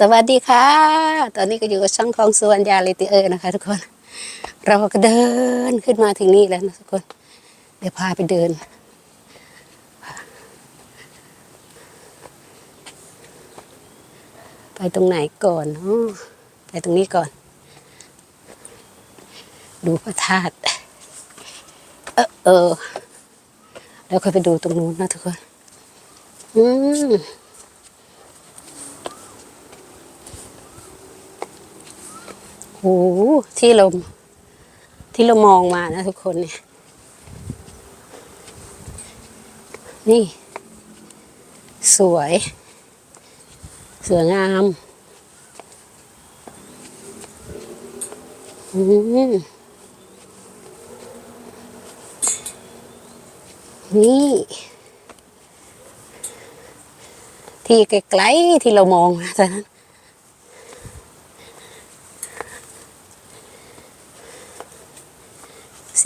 สวัสดีค่ะ ตอนนี้ก็อยู่กับช่องของสวนยาลิติเออร์นะคะ ทุกคน เราก็เดินขึ้นมาถึงนี่แล้วนะทุกคน เดี๋ยวพาไปเดิน ไปตรงไหนก่อนอ๋อไปตรงนี้ก่อน ดูพระธาตุเออเออ แล้วค่อยไปดูตรงนู้นนะทุกคน อืม โอ้โหที่เราที่เรามองมานะทุกคนเนี่ย นี่ สวย สวยงามอืมนี่ ที่ไกลๆที่เรามองนะตอนนั้น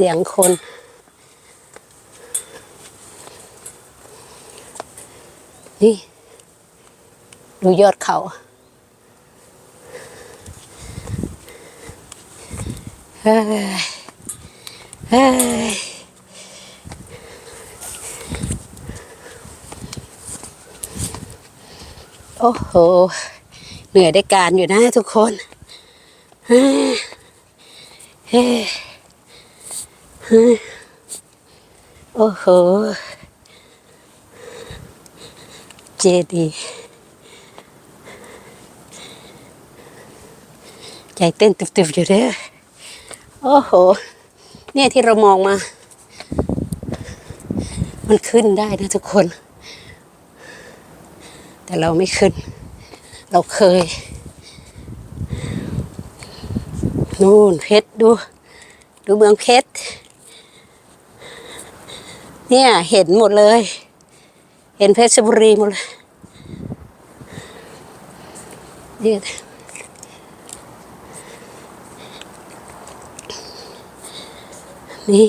สียงคน นี่ ดูยอดเขาเฮ้ยเฮ้ยโอ้โห เหนื่อยได้การอยู่นะทุกคนเฮ้ยเฮ้ย โอ้โห เจดีย์ใจเต้นตุบๆอยู่เด้อโอ้โห เนี่ยที่เรามองมา มันขึ้นได้นะทุกคน แต่เราไม่ขึ้น เราเคย นู่นเพชรดู ดูเมืองเพชร เนี่ย เห็นหมดเลย เห็นเพชรบุรีหมดเลยเนี่ยนี่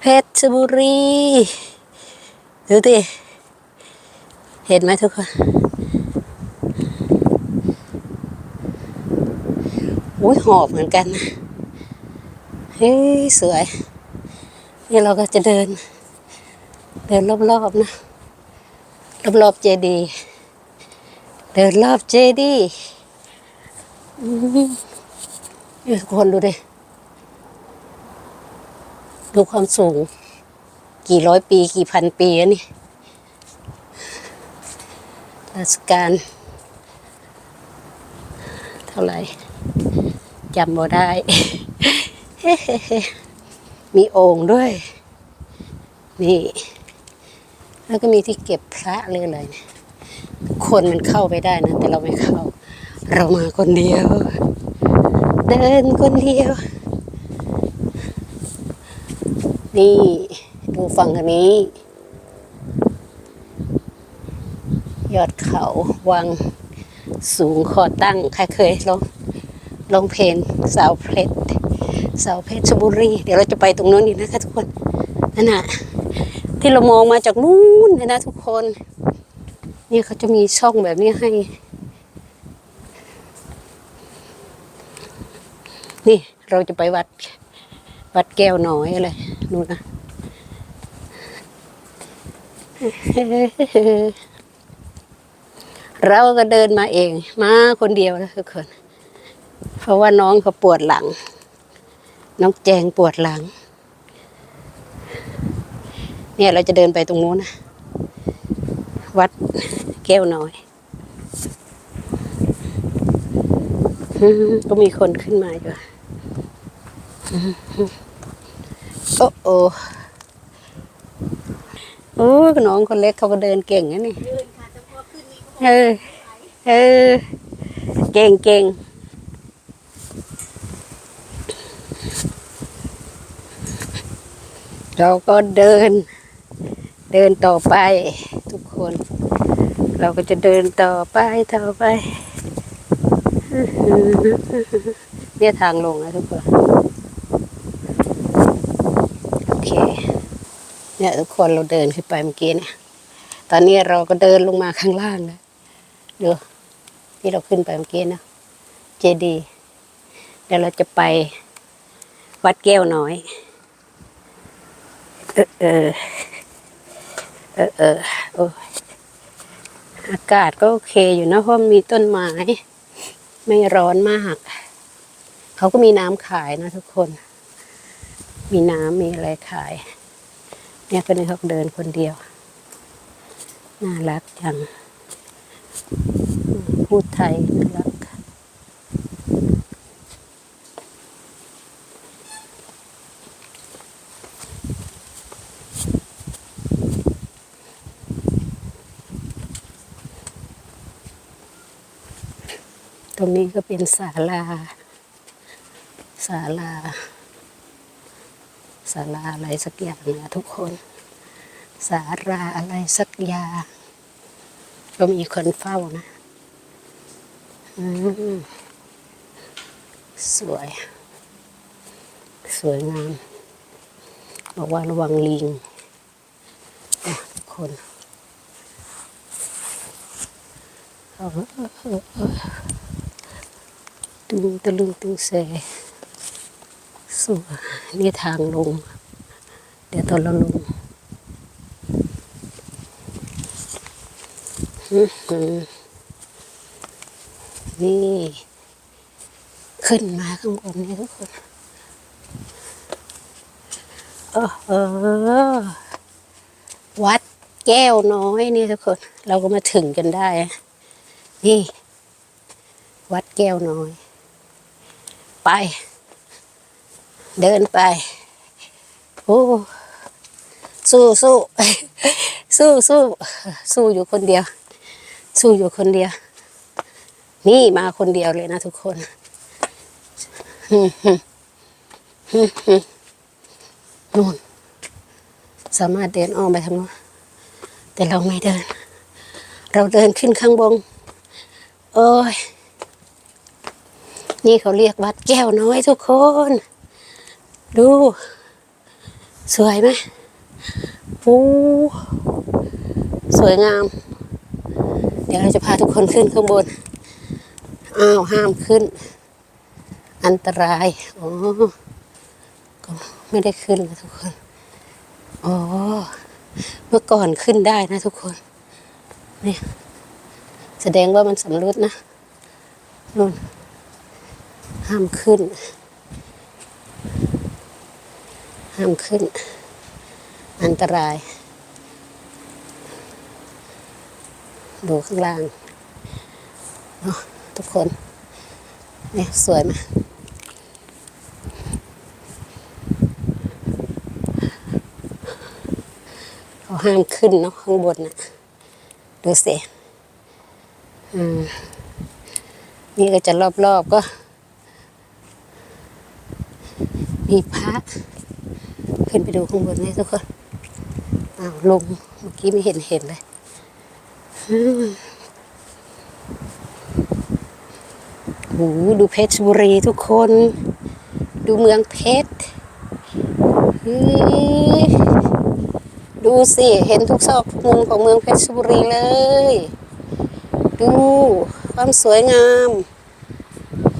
เพชรบุรีดูดิเห็นไหมทุกคนอุ้ยหอบเหมือนกันนะเฮ้ยสวย นี่เราก็จะเดิน เดินรอบๆนะ รอบๆเจดีย์เดินรอบเจดีย์อืมนี่ทุกคนดูดิดูความสูง กี่ร้อยปี กี่พันปีอะนี่ราชการ เท่าไหร่จำบ่ได้ มีโอ่งด้วย นี่ แล้วก็มีที่เก็บพระเลยอะไรเนี่ยคนมันเข้าไปได้นะ แต่เราไม่เข้า เรามาคนเดียว เดินคนเดียว นี่ดูฝั่งนี้ ยอดเขาวังสูงคอตั้ง ใครเคยลองลองเพลงสาวเพลช รสาเพชรบุรี เดี๋ยวเราจะไปตรงนู้นอีกนะคะทุกคนนั่นน่ะที่เรามองมาจากนู้นเลยนะทุกคน นี่เขาจะมีช่องแบบนี้ให้ นี่เราจะไปวัด วัดแก้วน้อยอะไรนู่นนะเราก็เดินมาเอง มาคนเดียวนะทุกคน เพราะว่าน้องเขาปวดหลัง น้องแจงปวดหลัง เนี่ยเราจะเดินไปตรงนู้นนะ วัดแก้วน้อย ก็มีคนขึ้นมาอยู่โอ้โอ้โอ้น้องคนเล็กเขาก็เดินเก่งนะนี่เออ เออ เก่งเก่ง เราก็เดิน เดินต่อไปทุกคน เราก็จะเดินต่อไปต่อไปเนี่ยทางลงนะทุกคน โอเค เนี่ยทุกคนเราเดินขึ้นไปเมื่อกี้เนี่ย ตอนนี้เราก็เดินลงมาข้างล่างแล้วดูที่เราขึ้นไปเมื่อกี้นะเจดีย์เดี๋ยวเราจะไปวัดแก้วน้อย เออเออเออโอ้อากาศก็โอเคอยู่นะเพราะมีต้นไม้ ไม่ร้อนมาก เขาก็มีน้ำขายนะทุกคน มีน้ำมีอะไรขาย เนี่ยคนนี้เขาเดินคนเดียว น่ารักจัง พูดไทยน่ารัก ตรงนี้ก็เป็นศาลาศาลาศาลาอะไรสักอย่างนะทุกคนศาลาอะไรสักอย่างก็มีคนเฝ้านะอืมสวย สวยงาม บอกว่าระวังลิงอ่ทุกคนเออเออเออ ตึงตะลึงตึงเสสวยนี่ทางลง เดี๋ยวตอนเราลงนี่ ขึ้นมาข้างบนนี่ทุกคนโอ้โหวัดแก้วน้อยนี่ทุกคน เราก็มาถึงกันได้ นี่ วัดแก้วน้อย ไป เดินไปโอ้สู้สู้สู้สู้สู้อยู่คนเดียว สู้อยู่คนเดียว นี่มาคนเดียวเลยนะทุกคนนู่นสามารถเดินอ้อมไปทางโน้นแต่เราไม่เดิน เราเดินขึ้นข้างบนโอ้ย นี่เขาเรียกวัดแก้วน้อยทุกคน ดู สวยไหมโอ้สวยงาม เดี๋ยวเราจะพาทุกคนขึ้นข้างบน อ้าว ห้ามขึ้น อันตรายอ๋อก็ไม่ได้ขึ้นนะทุกคนอ๋อเมื่อก่อนขึ้นได้นะทุกคน เนี่ย แสดงว่ามันสำรุดนะนู่น ห้ามขึ้น ห้ามขึ้น อันตราย ดูข้างล่างเนาะทุกคนเนี่ยสวยไหมเขาห้ามขึ้นเนาะข้างบนน่ะ ดูสิ อืมนี่ก็จะรอบๆก็ มีพระขึ้นไปดูข้างบนนี่ทุกคนอ้าวลงเมื่อกี้ไม่เห็นเห็นเลยอืมโอ้ดูเพชรบุรีทุกคน ดูเมืองเพชรดูสิ เห็นทุกซอกทุกมุมของเมืองเพชรบุรีเลย ดูความสวยงาม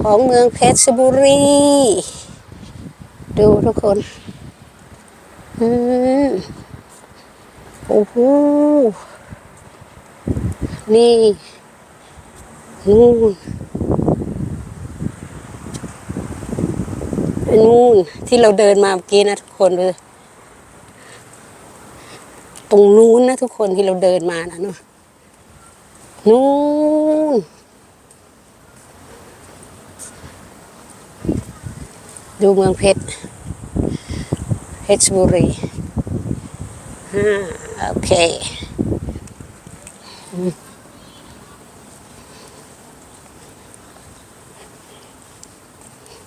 ของเมืองเพชรบุรี ดูทุกคน อืมโอ้โห นี่นู่นนู่นที่เราเดินมาเมื่อกี้นะทุกคนเลยตรงนู้นนะทุกคนที่เราเดินมานะเนาะนู่น ดูเมืองเพชรเพชรบุรีโอเค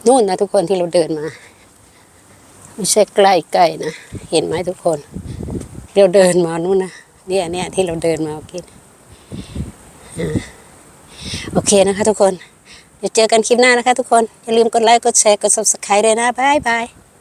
นู่นนะทุกคนที่เราเดินมาไม่ใช่ใกล้ใกล้ๆนะ เห็นไหมทุกคน เราเดินมานู่นนะเนี่ยเนี่ยที่เราเดินมาเมื่อกี้อ่าโอเคนะคะทุกคน เดี๋ยวเจอกันคลิปหน้านะคะทุกคน อย่าลืมกดไลค์ กดแชร์ กด subscribe ด้วยนะ บ๊ายบาย